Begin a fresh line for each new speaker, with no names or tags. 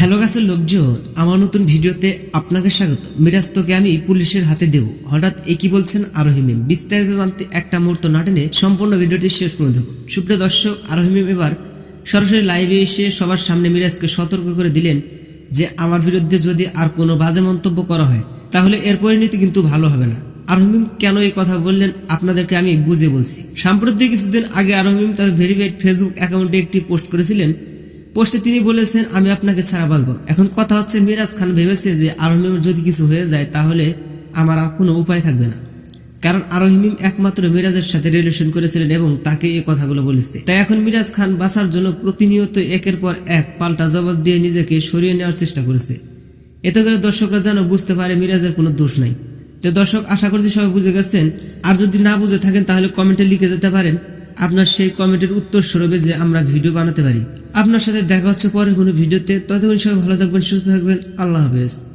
Hello গাছের লোকজন, আমার নতুন ভিডিওতে আপনাকে স্বাগত। মিরাজ তোকে আমি পুলিশের হাতে দেব। হঠাৎ এ কি বলছেন আরোহিমিম বিস্তারিত জানতে একটা মুহূর্ত না টেনে সম্পূর্ণ ভিডিওটি শেষ পর্যন্ত সুপ্রিয় দর্শক আরোহিমিম এবার সরাসরি লাইভে এসে সবার সামনে মিরাজকে সতর্ক করে দিলেন যে, আমার বিরুদ্ধে যদি আর কোনো বাজে মন্তব্য করা হয়, তাহলে এর পরিণতি কিন্তু ভালো হবে না। আরহিম কেন এই কথা বললেন আপনাদেরকে আমি বুঝে বলছি। সাম্প্রতিক কিছুদিন আগে আরহিম তার ভেরিফাইড ফেসবুক অ্যাকাউন্টে একটি পোস্ট করেছিলেন। পোস্টে তিনি বলেছেন, আমি আপনাকে ছাড়া বাঁচব। এখন কথা হচ্ছে, মিরাজ খান ভেবেছে যে আরহিমের যদি কিছু হয়ে যায়, তাহলে আমার আর কোনো উপায় থাকবে না। কারণ আরহিম একমাত্র মিরাজের সাথে রিলেশন করেছিলেন এবং তাকে এই কথাগুলো বলেছে। তাই এখন মিরাজ খান বাঁচার জন্য প্রতিনিয়ত একের পর এক পাল্টা জবাব দিয়ে নিজেকে সরিয়ে নেওয়ার চেষ্টা করেছে। এতে করে দর্শকরা যেন বুঝতে পারে, মিরাজের কোনো দোষ নাই। তো দর্শক, আশা করছি সবাই বুঝে গেছেন। আর যদি না বুঝে থাকেন, তাহলে কমেন্টে লিখে যেতে পারেন। আপনার সেই কমেন্টের উত্তর স্বরূপে যে আমরা ভিডিও বানাতে পারি। আপনার সাথে দেখা হচ্ছে পরে কোনো ভিডিওতে। ততক্ষণ সবাই ভালো থাকবেন, সুস্থ থাকবেন। আল্লাহ হাফেজ।